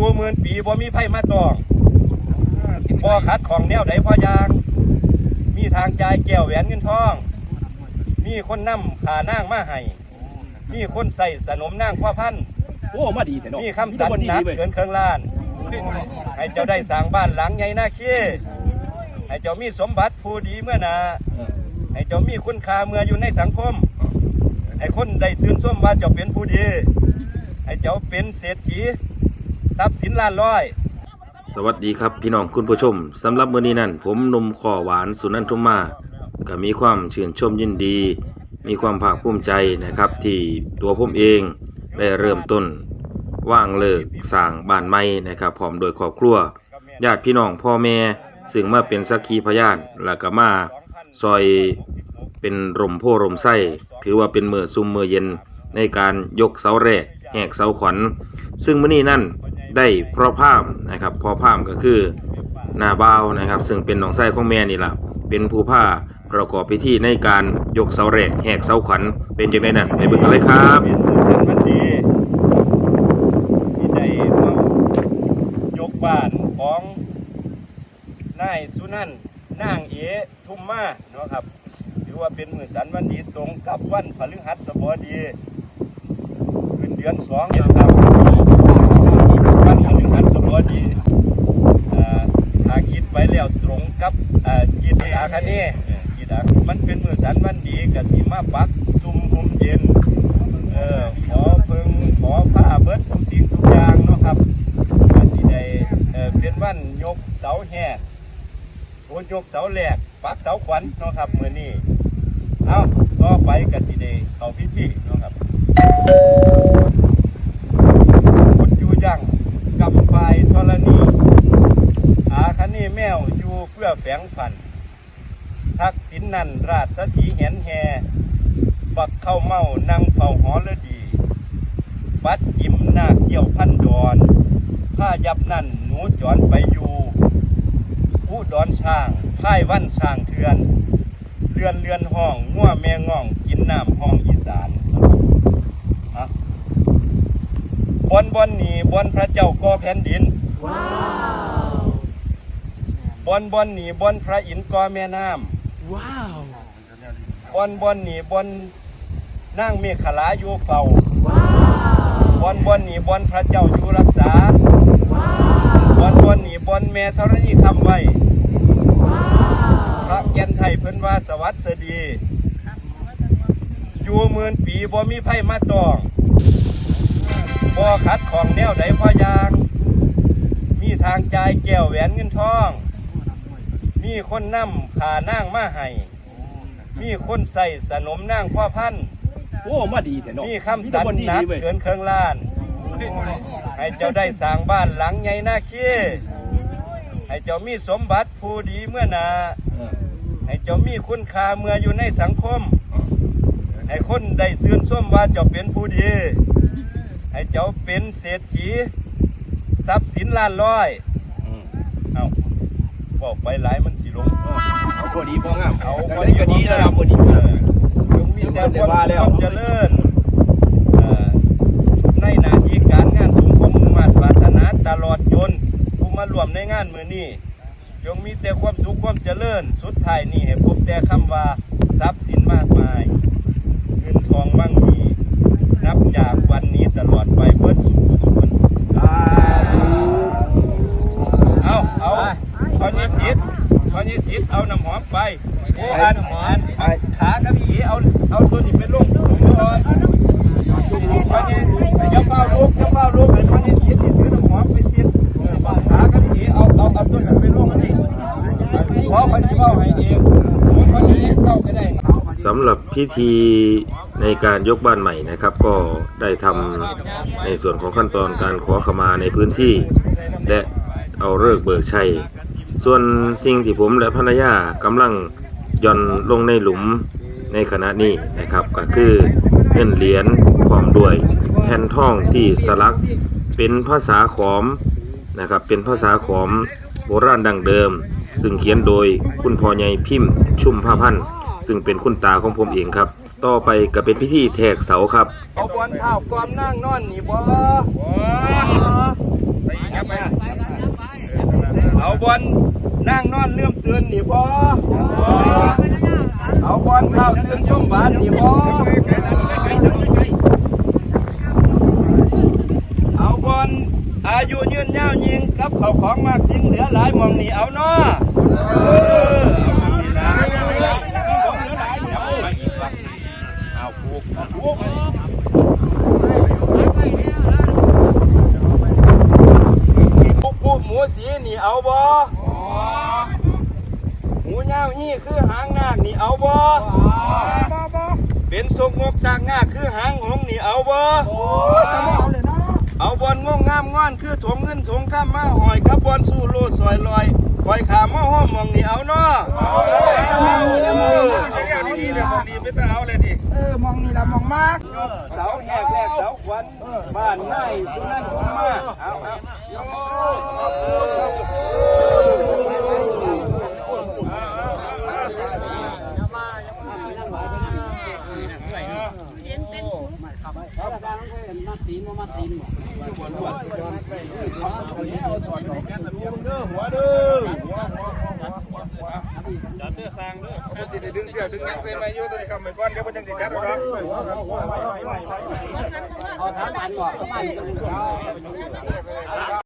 อยู่หมื่นปีบ่มีไผมาตองบ่ขัดของแนวใดพอยาง มีทางจ่ายแก้วแหวนเงินทอง มีคนนำขานั่งมาให้ มีคนใส่สนมนางพ่อพันธุ์โอ้มาดีแต่เนาะมีคำตัดหนักเว้ยเกินเครื่องล้าน ให้เจ้าได้สร้างบ้านหลังใหญ่หน้าขี้ให้เจ้ามีสมบัติผู้ดีเมื่อหนาเออให้เจ้ามีคุณค่าเมื่ออยู่ในสังคม ให้คนได้ซื่นชมว่าเจ้าเป็นผู้ดี ให้เจ้าเป็นเศรษฐี ทรัพย์สินล้านร้อย สวัสดีครับพี่น้องคุณผู้ชมสำหรับมื้อนี้นั่น ผมนมขอหวานสุนันทุมมาก็มีความชื่นชมยินดี มีความภาคภูมิใจนะครับ ที่ตัวผมเองได้เริ่มต้นว่างเลิกสร้างบ้านใหม่นะครับพร้อมโดยครอบครัวญาติพี่น้องพ่อแม่ซึ่งมาเป็นสักขีพยานแล้วก็มาซอยเป็นร่มโพร่มไส้ถือว่าเป็นมือซุมมือเย็นในการยกเสาแรกแหกเสาขวัญซึ่งมื้อนี้นั่น ได้เพราะพามนะครับเพราะพามก็คือนาบาวนะครับ ซึ่งเป็นน้องไส้ของแม่นี่แหละเป็นผู้ผ้าประกอบพิธีในการยกเสาแรกแหกเสาขวัญเป็นจังไดนั่นไปเบิ่งกันเลยครับเป็นเส้นมันดีสิได้มายกบ้านของนายสุนันท์นางเอทุ่มมาเนาะครับถือว่าเป็นมือสันวันดีตรงกับวันพฤหัสบดีขึ้นเดือนสองเนี่ยครับวันพฤหัสบดีอ่าถ้าคิดไปแล้วตรงกับอ่าจิตอาคเนจิตอามันเป็นมือสันวันดีกับสีมาปักซุ่มหุมเย็นเออขอพึงขอผ้าเบิดทุกสิ่งทุกอย่างเนาะครับก็สิได้เออเป็นวันยกเสาแห่โอนยกเสาแหลกปักเสาขวัญเนาะครับมื้อนี้เอาต่อไปก็สิได้เข้าพิธีเนาะครับพุทธอยู่ยังกำไฟธรณีอาคเนแมวอยู่เพื่อแฝงฝัน ทักษิณนันราชสีแหนแฮบักเข้าเมานั่งเฝ้าหอละดี บัดยิ้มหน้าเกี่ยวพันดอนผ้ายับนั่นหนูจอนไปอยู่ผู้ดอนช่างพ่ายวันช่างเทือน เรือนเรือนห้องง่วแม่ง่องกินน้ำห้องอีสานอะบอนบอนหนีบอนพระเจ้าก่อแผ่นดินบอนบอนหนีบอนพระอินทร์ก่อแม่น้ำ บอนบอนหนีบอนนั่งเมฆลาอยู่เฝ้าบอนบอนหนีบอนพระเจ้าอยู่รักษาบอนบอนหนีบอนแม่ธรณีคำไว้พระแก่นไทยเพิ่นว่าสวัสดีอยู่หมื่นปีบ่มีไผมาตองบ่ขัดของแนวใดพอยาง มีทางจ่ายแก้วแหวนเงินทอง มีคนนำขานั่งมาให้มีคนใส่สนมนางพ่อพันธุ์โอ้มาดีแต่เนาะมีคำตัดหนักเว้ยเกินเครื่องล้าน ให้เจ้าได้สร้างบ้านหลังใหญ่หน้าขี้ให้เจ้ามีสมบัติผู้ดีเมื่อหนาเออให้เจ้ามีคุณค่าเมื่ออยู่ในสังคม ให้คนได้ซื่นชมว่าเจ้าเป็นผู้ดี ให้เจ้าเป็นเศรษฐีทรัพย์สินล้านร้อยอืมเอาบอกไปหลายมัน หลงเอาพอดีพองามเอาพอดีก็ดีแล้วครับพอดีเออจงมีแต่ความสุขความเจริญในหน้าที่การงานสมคมมุ่งมั่นปรารถนาตลอดจนผู้มาร่วมในงานมือนี้จงมีแต่ความสุขความเจริญ สุดท้ายนี่ให้พบแต่คำว่าทรัพย์สินมากมาย เงินทองมั่งมี นับจากวันนี้ตลอดไปเบิดสุขสุขคนเอาเอาพอนี้สิท ธิ์พอนี้สิทธิ์เอาน้ำหอมไปโอ้อันหอมขากับพี่เอาเอาตัวนี้ไปลงถุงก่อนพอนี้อย่าเฝ้าลูกอย่าเฝ้าลูกเลยพอนี้สิทธิ์นี่ถือน้ำหอมไปสิทธิ์ขากับพี่เอาเอาเอาตัวนี้ไปลงอันนี้พอไปสิเฝ้าให้เองพอนี้เฝ้าก็ได้สำหรับพิธีในการยกบ้านใหม่นะครับ ก็ได้ทำในส่วนของขั้นตอนการขอขมาในพื้นที่ และเอาเลิกษ์เบิกชัย ส่วนสิ่งที่ผมและภรรยากำลังหย่อนลงในหลุมในขณะนี้นะครับ ก็คือเงินเหรียญพร้อมด้วยแผ่นทองที่สลักเป็นภาษาขอมนะครับเป็นภาษาขอมโบราณดังเดิม ซึ่งเขียนโดยคุณพ่อใหญ่พิมพ์ ชุ่มผ้าพันธ์ซึ่งเป็นคุณตาของผมเองครับ ต่อไปก็เป็นพิธีแทกเสาครับเอาบอลเท้ากวามนั่งนอนนี่บ่ยบอล นั่งนอนเลื่อมเตือนนี่บ่เอาบอลข้าวเสื่อนส้มหวานนี่บ่เอาบอลอายุยืนยาวยิงกับเขาของมากสิ่งเหลือหลายหมองนี่เอาเนาะเออเอานี่ล่ะของเหลือหลายเอาไปอีกว่ะเอาผูกเอาผูกปุ๊บปุ๊บหมูสีนี่เอาบ่หมูเงา นี่คือหางนาคนี่เอาบ่เป็นทรงงกสร้างงาคือหางหงส์นี่เอาบ่เอาบอลงงงามงอนคือถงเงินถงข้ามมาหอยกับบอลสู้โลดซอยลอยปล่อยขามาห้อมมองนี่เอาเนาะดีๆนะมองดีไม่ต้องเอาเลยดิเออมองนี่ละมองมากเสาแหกแรกเสาขวัญบ้านไม้สุนันทมาเอาเอาหัวเด้อ สิด้ดึงเสื้อดึงยังเส้นมาอยู่ตัวนี้คำไปก่อนเดี๋ยวมันยังสิจัดเอาครับ